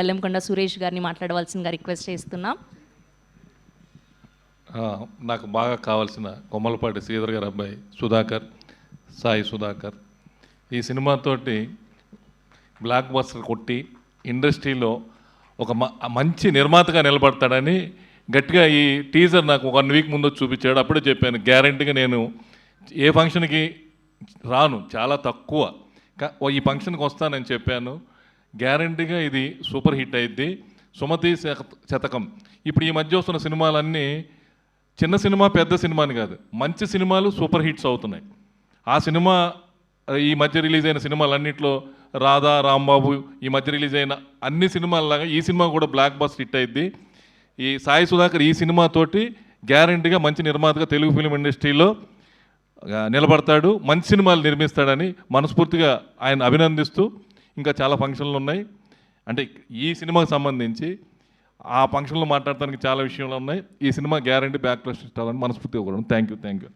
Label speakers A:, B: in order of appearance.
A: బెల్లంకొండ సురేష్ గారిని మాట్లాడవలసిందిగా రిక్వెస్ట్ చేస్తున్నాం.
B: నాకు బాగా కావాల్సిన కొమ్మలపాటి శ్రీధర్ గారి అబ్బాయి సుధాకర్ సాయి సుధాకర్. ఈ సినిమాతోటి బ్లాక్ బస్టర్ కొట్టి ఇండస్ట్రీలో ఒక మ- మంచి నిర్మాతగా నిలబడతాడని గట్టిగా ఈ టీజర్ నాకు వన్ వీక్ ముందు చూపించాడు. అప్పుడే చెప్పాను గ్యారంటీగా నేను ఏ ఫంక్షన్కి రాను చాలా తక్కువ. ఈ ఫంక్షన్కి వస్తానని చెప్పాను. గ్యారంటీగా ఇది సూపర్ హిట్ అయింది సుమతి శత- శతకం. ఇప్పుడు ఈ మధ్య వస్తున్న సినిమాలన్నీ చిన్న సినిమా పెద్ద సినిమా అని కాదు. మంచి సినిమాలు సూపర్ హిట్స్ అవుతున్నాయి. ఆ సినిమా ఈ మధ్య రిలీజ్ అయిన సినిమాలన్నింటిలో రాధా రాంబాబు ఈ మధ్య రిలీజ్ అయిన అన్ని సినిమాలలాగా ఈ సినిమా కూడా బ్లాక్ బస్ హిట్ అయింది ఈ సాయి సుధాకర్ ఈ సినిమాతోటి గ్యారంటీగా మంచి నిర్మాతగా తెలుగు ఫిలిం ఇండస్ట్రీలో నిలబడతాడు. మంచి సినిమాలు నిర్మిస్తాడని మనస్ఫూర్తిగా ఆయన అభినందిస్తూ ఇంకా చాలా ఫంక్షన్లు ఉన్నాయి. అంటే ఈ సినిమాకి సంబంధించి ఆ ఫంక్షన్లో మాట్లాడటానికి చాలా విషయాలు ఉన్నాయి. ఈ సినిమా గ్యారంటీ బ్యాక్ ప్లస్ ఇస్తారని మనస్ఫూర్తిగా కూడా థ్యాంక్ యూ థ్యాంక్ యూ